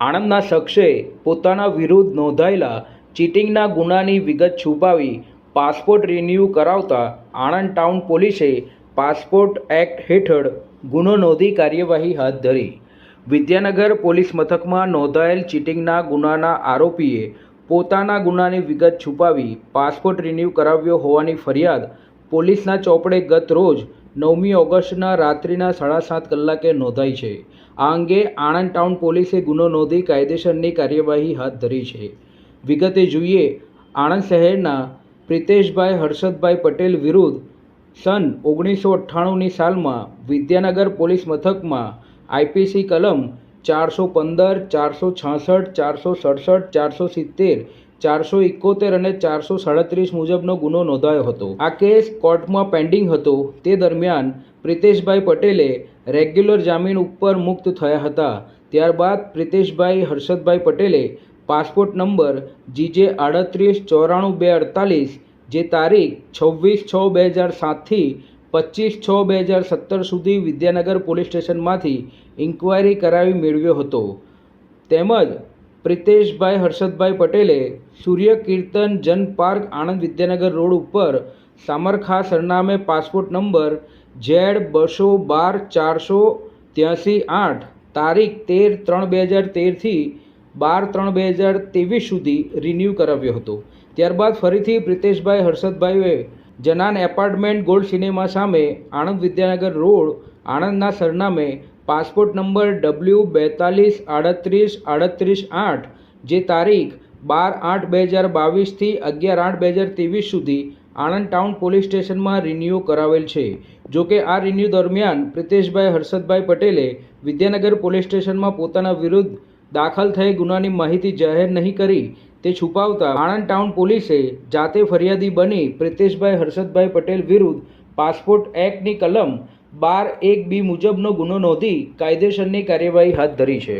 આણંદના શખ્સે પોતાના વિરુદ્ધ નોંધાયેલા ચીટિંગના ગુનાની વિગત છુપાવી પાસપોર્ટ રિન્યૂ કરાવતા આણંદ ટાઉન પોલીસે પાસપોર્ટ એક્ટ હેઠળ ગુનો નોંધી કાર્યવાહી હાથ ધરી. વિદ્યાનગર પોલીસ મથકમાં નોંધાયેલ ચીટિંગના ગુનાના આરોપીએ પોતાના ગુનાની વિગત છુપાવી પાસપોર્ટ રિન્યૂ કરાવ્યો હોવાની ફરિયાદ પોલીસના ચોપડે ગત રોજ નવમી ઓગસ્ટના રાત્રિના સાડા સાત કલાકે નોંધાઈ છે. આ અંગે આણંદ ટાઉન પોલીસે ગુનો નોંધી કાયદેસરની કાર્યવાહી હાથ ધરી છે. વિગતે જોઈએ, આણંદ શહેરના પ્રિતેશભાઈ હર્ષદભાઈ પટેલ વિરુદ્ધ સન ઓગણીસો અઠ્ઠાણુંની સાલમાં વિદ્યાનગર પોલીસ મથકમાં આઈપીસી કલમ ચારસો પંદર, ચારસો છાસઠ, ચારસો સડસઠ, ચારસો સિત્તેર ચારસો એકોતેર અને ચારસો સાડત્રીસ મુજબનો ગુનો નોંધાયો હતો. આ કેસ કોર્ટમાં પેન્ડિંગ હતો. તે દરમિયાન પ્રિતેશભાઈ પટેલે રેગ્યુલર જામીન ઉપર મુક્ત થયા હતા. ત્યારબાદ પ્રિતેશભાઈ હર્ષદભાઈ પટેલે પાસપોર્ટ નંબર જીજે આડત્રીસ ચોરાણું બે અડતાલીસ, જે તારીખ છવ્વીસ છ બે હજાર સાતથી પચીસ છ બે હજાર સત્તર સુધી વિદ્યાનગર પોલીસ સ્ટેશનમાંથી ઇન્ક્વાયરી કરાવી મેળવ્યો હતો. તેમજ પ્રિતેશભાઈ હર્ષદભાઈ પટેલે સૂર્ય કીર્તન જન પાર્ક આણંદ વિદ્યાનગર રોડ ઉપર સામરખા સરનામે પાસપોર્ટ નંબર ઝેડ બસો બાર ચારસો ત્યાંસી આઠ તારીખ તેર ત્રણ બે હજાર તેરથી બાર ત્રણ બે હજાર ત્રેવીસ સુધી રિન્યૂ કરાવ્યો હતો. ત્યારબાદ ફરીથી પ્રિતેશભાઈ હર્ષદભાઈએ જનાન એપાર્ટમેન્ટ ગોલ્ડ સિનેમા સામે આણંદ વિદ્યાનગર રોડ આણંદના સરનામે પાસપોર્ટ નંબર ડબલ્યુ બેતાલીસ આડત્રીસ આડત્રીસ આઠ, જે તારીખ બાર આઠ બે હજાર બાવીસથી અગિયાર આઠ બે હજાર ત્રેવીસ સુધી આણંદ ટાઉન પોલીસ સ્ટેશનમાં રિન્યૂ કરાવેલ છે. જો કે આ રિન્યૂ દરમિયાન પ્રિતેશભાઈ હર્ષદભાઈ પટેલે વિદ્યાનગર પોલીસ સ્ટેશનમાં પોતાના વિરુદ્ધ દાખલ થયેલ ગુનાની માહિતી જાહેર નહીં કરી, તે છુપાવતા આણંદ ટાઉન પોલીસે જાતે ફરિયાદી બની પ્રિતેશભાઈ હર્ષદભાઈ પટેલ વિરુદ્ધ પાસપોર્ટ એક્ટની કલમ બાર એક બી મુજબનો ગુનો નોંધી કાયદેસરની કાર્યવાહી હાથ ધરી છે.